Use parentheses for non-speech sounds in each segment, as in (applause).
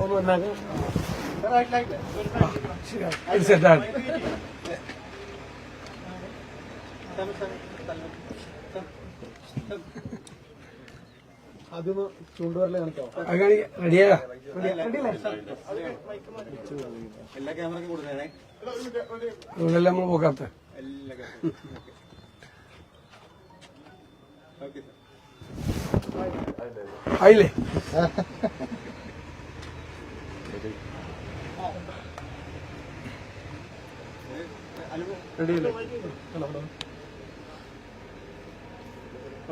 ഒന്ന് ഇത് സെറ്റാണ് അതൊന്ന് ചൂണ്ടുവരൽ കാണിക്ക. റെഡിയാ? എല്ലാ ക്യാമറയ്ക്കും കൊടുക്കണേ അതുകൊണ്ടല്ലേ നമ്മൾ പോക്കാത്ത. എല്ലാ ഓക്കെ ആയില്ലേ? (laughs) റെഡിയല്ലേ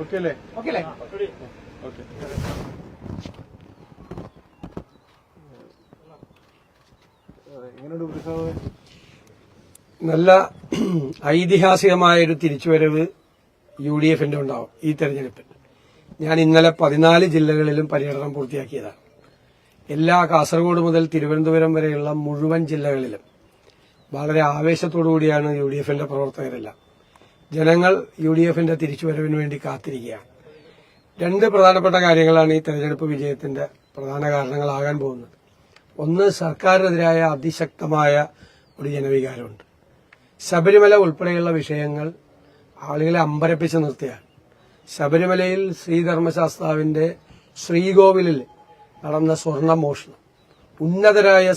ഓക്കെ അല്ലേ? ഓക്കെ അല്ലേ? ഓക്കെ എങ്ങനെയുണ്ട് ഉത്സവം? നല്ല ഐതിഹാസികമായ ഒരു തിരിച്ചുവരവ് യു ഡി എഫിന്റെ ഉണ്ടാവും ഈ തെരഞ്ഞെടുപ്പിൽ. ഞാൻ ഇന്നലെ പതിനാല് ജില്ലകളിലും പര്യടനം പൂർത്തിയാക്കിയതാണ്. എല്ലാ കാസർഗോഡ് മുതൽ തിരുവനന്തപുരം വരെയുള്ള മുഴുവൻ ജില്ലകളിലും വളരെ ആവേശത്തോടു കൂടിയാണ് യു ഡി എഫിന്റെ പ്രവർത്തകരെല്ലാം. ജനങ്ങൾ യു ഡി എഫിന്റെ തിരിച്ചുവരവിന് വേണ്ടി കാത്തിരിക്കുകയാണ്. രണ്ട് പ്രധാനപ്പെട്ട കാര്യങ്ങളാണ് ഈ തെരഞ്ഞെടുപ്പ് വിജയത്തിന്റെ പ്രധാന കാരണങ്ങളാകാൻ പോകുന്നത്. ഒന്ന് സർക്കാരിനെതിരായ അതിശക്തമായ ഒരു ജനവികാരമുണ്ട്. ശബരിമല ഉൾപ്പെടെയുള്ള വിഷയങ്ങൾ ആളുകളെ അമ്പരപ്പിച്ച് നിർത്തിയാണ് ശബരിമലയിൽ ശ്രീധർമ്മശാസ്താവിന്റെ ശ്രീകോവിലിൽ നടന്ന സ്വർണമോഷണം. ഉന്നതരായ